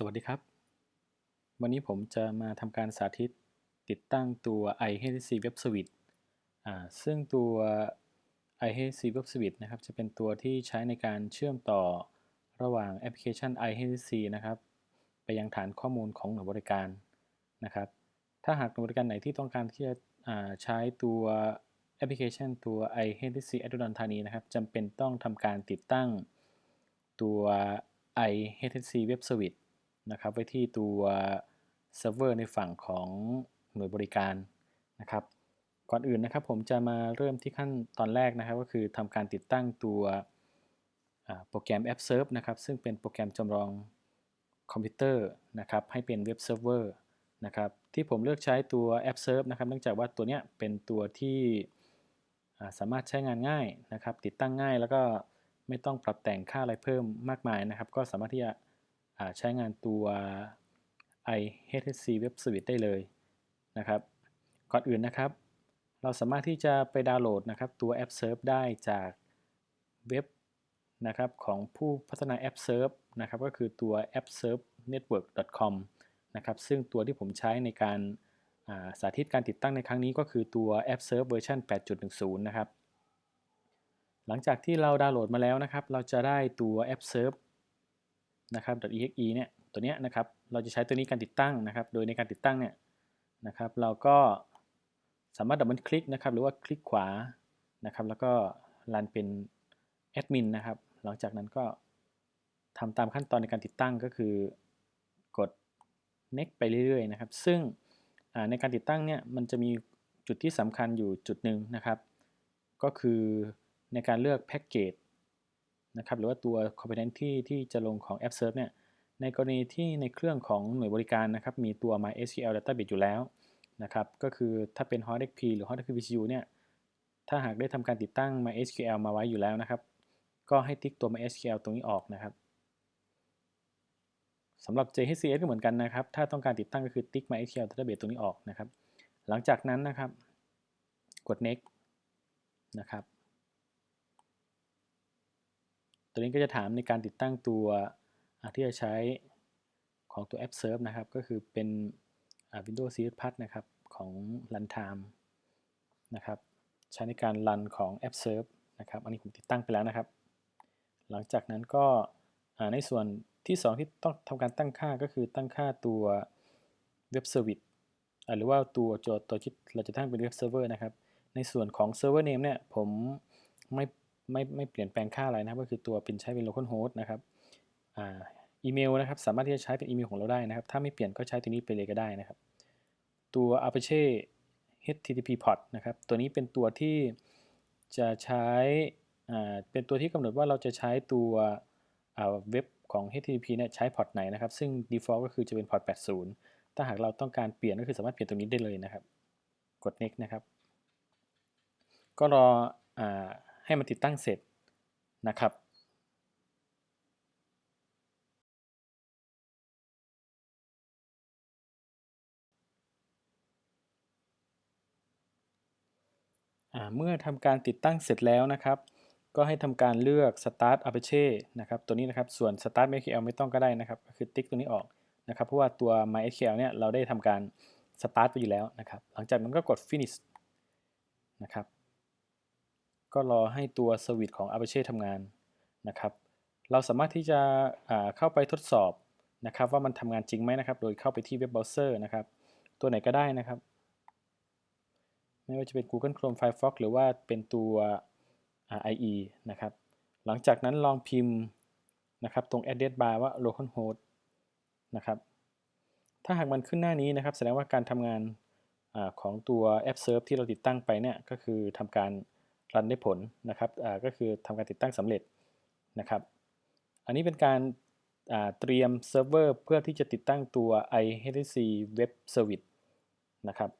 สวัสดีครับ วันนี้ผมจะมาทำการสาธิตติดตั้งตัว iHC Web Suite ซึ่งตัว iHC Web Suite นะครับ จะเป็นตัวที่ใช้ในการเชื่อมต่อระหว่างแอปพลิเคชัน iHC นะครับ ไปยังฐานข้อมูลของหน่วยบริการนะครับ ถ้าหากหน่วยบริการไหนที่ต้องการที่จะใช้ตัวแอปพลิเคชันตัว iHC a d o n ธานีนะครับจำเป็นต้องทำการติดตั้งตัว iHC Web Suite นะครับ ไว้ที่ตัวเซิร์ฟเวอร์ในฝั่งของหน่วยบริการนะครับ ก่อนอื่นนะครับผมจะมาเริ่มที่ขั้นตอนแรกนะครับ ก็คือทำการติดตั้งตัวโปรแกรม App Serve นะครับ ซึ่งเป็นโปรแกรมจำลองคอมพิวเตอร์นะครับ ให้เป็นเว็บเซิร์ฟเวอร์นะครับ ที่ผมเลือกใช้ตัว App Serve นะครับ เนื่องจากว่าตัวนี้เป็นตัวที่สามารถใช้งานง่ายนะครับ ติดตั้งง่ายแล้วก็ไม่ต้องปรับแต่งค่าอะไรเพิ่มมากมายนะครับ ก็สามารถที่จะ ใช้งานตัว iHTC Web Suite ได้เลยนะครับก่อนอื่นนะครับ เราสามารถที่จะไปดาวน์โหลดนะครับตัว App Serve ได้จากเว็บนะครับของผู้พัฒนา App Serve นะครับก็คือตัว appservenetwork.com นะครับซึ่งตัวที่ผมใช้ในการสาธิตการติดตั้งในครั้งนี้ก็คือตัว App Serve เวอร์ชัน8.10 นะครับ หลังจากที่เราดาวน์โหลดมาแล้วนะครับ เราจะได้ตัว App Serve นะครับ .exe เนี่ยตัวนี้นะครับเราจะใช้ตัวนี้การติดตั้งนะครับ โดยในการติดตั้งเนี่ยนะครับเราก็สามารถดับเบิลคลิกนะครับหรือว่าคลิกขวานะครับแล้วก็รันเป็นแอดมินนะครับหลังจากนั้นก็ทำตามขั้นตอนในการติดตั้งก็คือกด next ไปเรื่อยๆนะครับ ซึ่งในการติดตั้งเนี่ยมันจะมีจุดที่สำคัญอยู่จุดหนึ่งนะครับ ก็คือในการเลือกแพ็กเกจ นะครับหรือว่าตัว component ที่ที่จะลงของ App Serve เนี่ยในกรณีที่ในเครื่องของหน่วยบริการนะครับมีตัว MySQL Database อยู่แล้วนะครับก็คือถ้าเป็น HotXP หรือ HotXP VCU เนี่ยถ้าหากได้ทำการติดตั้ง MySQL มาไว้อยู่แล้วนะครับ ก็ให้ติ๊กตัว MySQL ตรงนี้ออกนะครับสำหรับ JHCS ก็เหมือนกันนะครับ ถ้าต้องการติดตั้งก็คือติ๊ก MySQL Database ตรงนี้ออกนะครับ หลังจากนั้นนะครับ กด next นะครับ ตัวนี้ก็จะถามในการติดตั้งตัวที่จะใช้ของตัว App Serve นะครับ ก็คือเป็น Windows CS p a t นะครับ ของ Runtime นะครับ ใช้ในการรันของ App Serve นะครับ อันนี้ผมติดตั้งไปแล้วนะครับ หลังจากนั้นก็ในส่วนที่ 2 ที่ต้องทำการตั้งค่าก็คือตั้งค่าตัว Web Service หรือว่าตัวจทย์ตัวที่เราจะตั้งเป็น Web Server นะครับ ในส่วนของ Server Name เนี่ยผมไม่ ไม่ไม่เปลี่ยนแปลงค่าอะไรนะครับ ก็คือตัวเป็นใช้เป็น localhost นะครับอีเมลนะครับสามารถที่จะใช้เป็นอีเมลของเราได้นะครับ ถ้าไม่เปลี่ยนก็ใช้ตัวนี้ไปเลยก็ได้นะครับ ตัว Apache HTTP port นะครับ ตัวนี้เป็นตัวที่จะใช้เป็นตัวที่กำหนดว่าเราจะใช้ตัวเว็บของ HTTP เนี่ยใช้พอร์ตไหนนะครับ ซึ่ง default ก็คือจะเป็นพอร์ต 80 ถ้าหากเราต้องการเปลี่ยนก็คือสามารถเปลี่ยนตรงนี้ได้เลยนะครับ กด next นะครับ ก็รออ ให้มันติดตั้งเสร็จนะครับเมื่อทำการติดตั้งเสร็จแล้วนะครับ ก็ให้ทำการเลือก Start Apache นะครับตัวนี้นะครับส่วน Start MySQL ไม่ต้องก็ได้นะครับ ก็คือติ๊กตัวนี้ออกนะครับ เพราะว่าตัว MySQL เนี่ยเราได้ทำการ Start ไปอยู่แล้วนะครับ หลังจากนั้นก็กด Finish นะครับ ก็รอให้ตัวสวิตของ Apache ทำงานนะครับ เราสามารถที่จะเข้าไปทดสอบนะครับว่ามันทำงานจริงไหมนะครับ โดยเข้าไปที่เว็บเบราว์เซอร์นะครับ ตัวไหนก็ได้นะครับ ไม่ว่าจะเป็น Google Chrome Firefox หรือว่าเป็นตัว IE นะครับ หลังจากนั้นลองพิมพ์นะครับตรง address bar ว่า localhost นะครับถ้าหากมันขึ้นหน้านี้นะครับ แสดงว่าการทำงานอของตัว App Serve ที่เราติดตั้งไปเนี่ยก็คือทำการ รันได้ผลนะครับก็คือทำการติดตั้งสำเร็จนะครับ อันนี้เป็นการเตรียมเซิร์ฟเวอร์เพื่อที่จะติดตั้งตัว iHTC Web Service นะครับ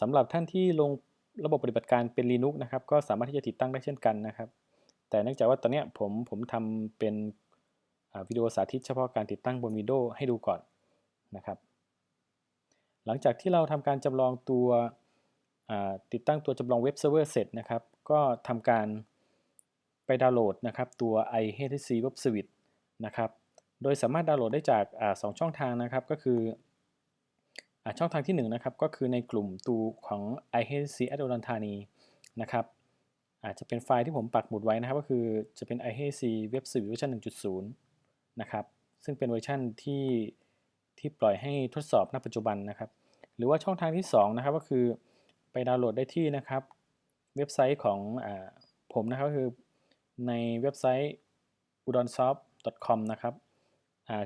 สำหรับท่านที่ลงระบบปฏิบัติการเป็น Linux นะครับ ก็สามารถที่จะติดตั้งได้เช่นกันนะครับ แต่เนื่องจากว่าตอนนี้ผมผมทำเป็นวิดีโอสาธิตเฉพาะการติดตั้งบน Windows ให้ดูก่อนนะครับ หลังจากที่เราทำการจำลองตัว ติดตั้งตัวจำลองเว็บเซิร์ฟเวอร์เสร็จนะครับ ก็ทำการไปดาวน์โหลดนะครับตัว iHTC Web Suite นะครับ โดยสามารถดาวน์โหลดได้จากอสองช่องทางนะครับก็คืออช่องทางที่1นงนะครับก็คือในกลุ่มตูของ i h c a d o r a n t h a n i นะครับอาจจะเป็นไฟล์ที่ผมปักหมุดไว้นะครับก็คือจะเป็น i h c Web Service เวอร์ชัน1.0 นะครับ ซึ่งเป็นเวอร์ชันที่ที่ปล่อยให้ทดสอบณปัจจุบันนะครับ หรือว่าช่องทางที่2นะครับก็คือ ไปดาวน์โหลดได้ที่นะครับ เว็บไซต์ของอผมนะครับคือในเว็บไซต์ udonsoft.com นะครับ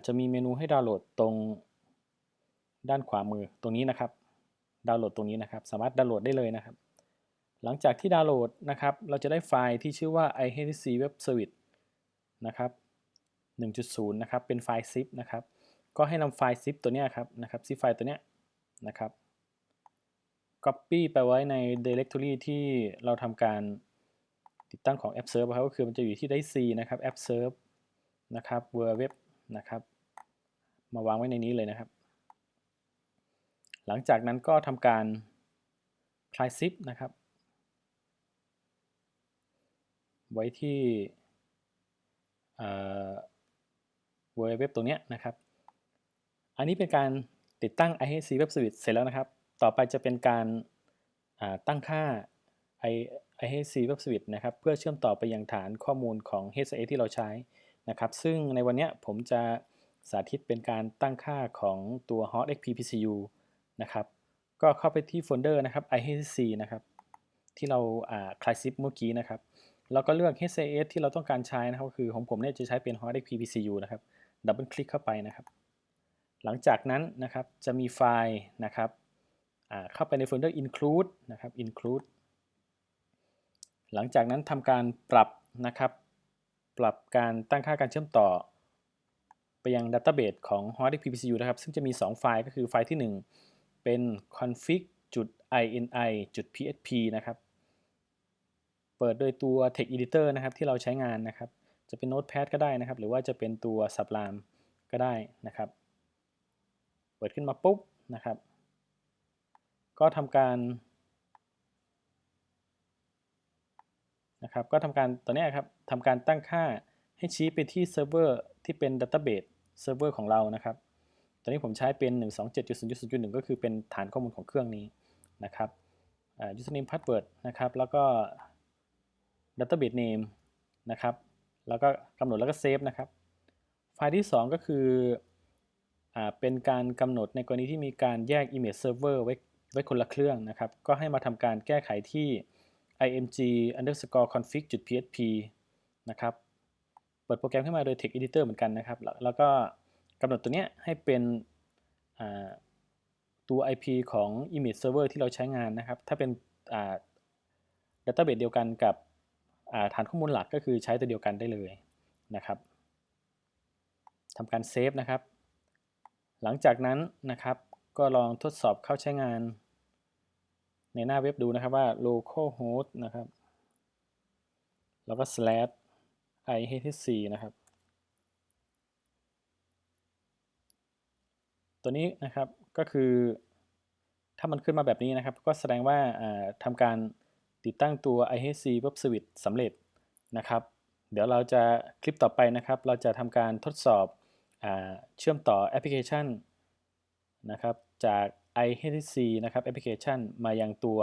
จะมีเมนูให้ดาวน์โหลดตรงด้านขวามือตรงนี้นะครับ ดาวน์โหลดตรงนี้นะครับ สามารถดาวน์โหลดได้เลยนะครับ หลังจากที่ดาวน์โหลดนะครับ เราจะได้ไฟล์ที่ชื่อว่า iHC Web Service นะครับ 1.0 นะครับ เป็นไฟล์ zip นะครับ ก็ให้นำไฟล์ zip ตัวนี้ครับนะครับ zip ไฟล์ตัวนี้นะครับ copy ไปไว้ใน directory ที่เราทำการติดตั้งของ app serve ครับก็คือมันจะอยู่ที่ได้ c นะครับ app serve นะครับ web web นะครับ มาวางไว้ในนี้เลยนะครับ หลังจากนั้นก็ทำการ apply zip นะครับ ไว้ที่ web web ตรงนี้นะครับ อันนี้เป็นการติดตั้ง IHC Web Service เสร็จแล้วนะครับ ต่อไปจะเป็นการตั้งค่า IHC Web Service นะครับ เพื่อเชื่อมต่อไปยังฐานข้อมูลของ HCA ที่เราใช้นะครับ ซึ่งในวันนี้ผมจะสาธิตเป็นการตั้งค่าของตัว Hot XP PCU นะครับ ก็เข้าไปที่โฟลเดอร์นะครับ IHC นะครับ ที่เราคลายซิปเมื่อกี้นะครับ แล้วก็เลือก HCS ที่เราต้องการใช้นะครับ คือของผมเนี่ยจะใช้เป็น Hot XP PCU นะครับ ดับเบิลคลิกเข้าไปนะครับ หลังจากนั้นนะครับ จะมีไฟล์นะครับ เข้าไปในโฟลเดอร์ include นะครับ include หลังจากนั้นทำการปรับนะครับ ปรับการตั้งค่าการเชื่อมต่อ ไปยังดัตเตอร์เบสของ h o t p PCU นะครับ ซึ่งจะมี 2 ไฟล์ก็คือไฟล์ที่ 1 เป็น config.ini.php นะครับ เปิดโดยตัว text editor นะครับ ที่เราใช้งานนะครับ จะเป็น Notepad ก็ได้นะครับ หรือว่าจะเป็นตัว Sublime ก็ได้นะครับ เปิดขึ้นมาปุ๊บนะครับ ก็ทำการนะครับก็ทำการตัวนี้ครับทำการตั้งค่าให้ชี้ไปที่เซิร์ฟเวอร์ที่เป็นดัตเตอร์เบสเซิร์ฟเวอร์ของเรานะครับ ตอนนี้ผมใช้เป็น 127.0.0.1 ก็คือเป็นฐานข้อมูลของเครื่องนี้นะครับ username password นะครับ แล้วก็ database name นะครับ แล้วก็กำหนดแล้วก็เซฟนะครับ ไฟล์ที่ 2 ก็คืออเป็นการกำหนดในกรณีที่มีการแยก image server ไว้ ไว้คนละเครื่องนะครับ ก็ให้มาทำการแก้ไขที่ img underscore config php นะครับ เปิดโปรแกรมขึ้นมาโดย text editor เหมือนกันนะครับ แล้วก็กำหนดตัวเนี้ยให้เป็นตัว IP ของ image server ที่เราใช้งานนะครับ ถ้าเป็น database เดียวกันกับฐานข้อมูลหลักก็คือใช้ตัวเดียวกันได้เลยนะครับทำการเซฟนะครับ หลังจากนั้นนะครับ ก็ลองทดสอบเข้าใช้งาน ในหน้าเว็บดูนะครับว่า localhost นะครับ แล้วก็ slash ihc นะครับ ตัวนี้นะครับก็คือถ้ามันขึ้นมาแบบนี้นะครับ ก็แสดงว่าทำการติดตั้งตัว ihc web service สำเร็จนะครับ เดี๋ยวเราจะคลิปต่อไปนะครับ เราจะทำการทดสอบอเชื่อมต่อแอปพลิเคชันนะครับจาก iHC นะครับแอปพลิเคชันมายังตัว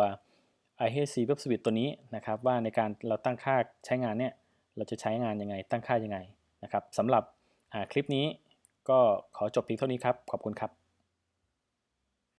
iHC Web Service ตัวนี้นะครับว่าในการเราตั้งค่าใช้งานเนี่ยเราจะใช้งานยังไง ตั้งค่ายังไงนะครับสำหรับคลิปนี้ก็ขอจบเพียงเท่านี้ครับ ขอบคุณครับ